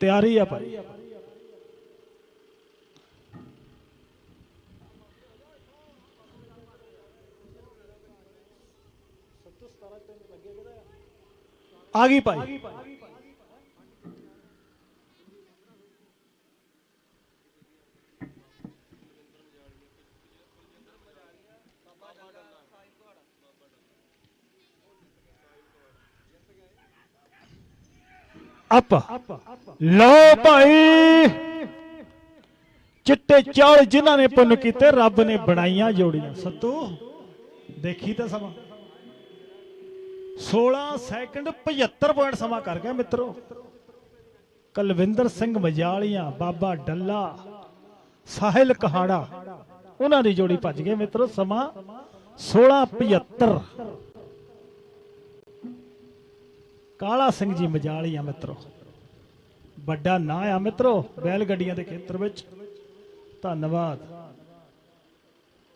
ਤਿਆਰੀ ਆ ਭਾਈ। ਆ ਗਈ ਭਾਈ। ਅਪ। ਲਓ ਭਾਈ। ਚਿੱਟੇ ਚੌਲ ਜਿਨ੍ਹਾਂ ਨੇ ਪੁੰਨ ਕੀਤੇ, ਰੱਬ ਨੇ ਬਣਾਈਆਂ ਜੋੜੀਆਂ। ਸੱਤੂ, ਦੇਖੀ ਤਾਂ ਸਮਾਂ। 16 ਸੈਕਿੰਡ 75 ਪੁਆਇੰਟ ਸਮਾਂ ਕਰ ਗਿਆ ਮਿੱਤਰੋ। ਕਲਵਿੰਦਰ ਸਿੰਘ ਮਜਾਲੀਆਂ, ਬਾਬਾ ਡੱਲਾ, ਸਾਹਿਲ ਕਹਾੜਾ, ਉਹਨਾਂ ਦੀ ਜੋੜੀ ਭੱਜ ਗਏ ਮਿੱਤਰੋ, ਸਮਾਂ 1675 ਕਾਲਾ ਸਿੰਘ ਜੀ ਮਜਾਲੀ ਆ ਮਿੱਤਰੋ। ਵੱਡਾ ਨਾਂ ਆ ਮਿੱਤਰੋ ਬੈਲ ਗੱਡੀਆਂ ਦੇ ਖੇਤਰ ਵਿੱਚ। ਧੰਨਵਾਦ।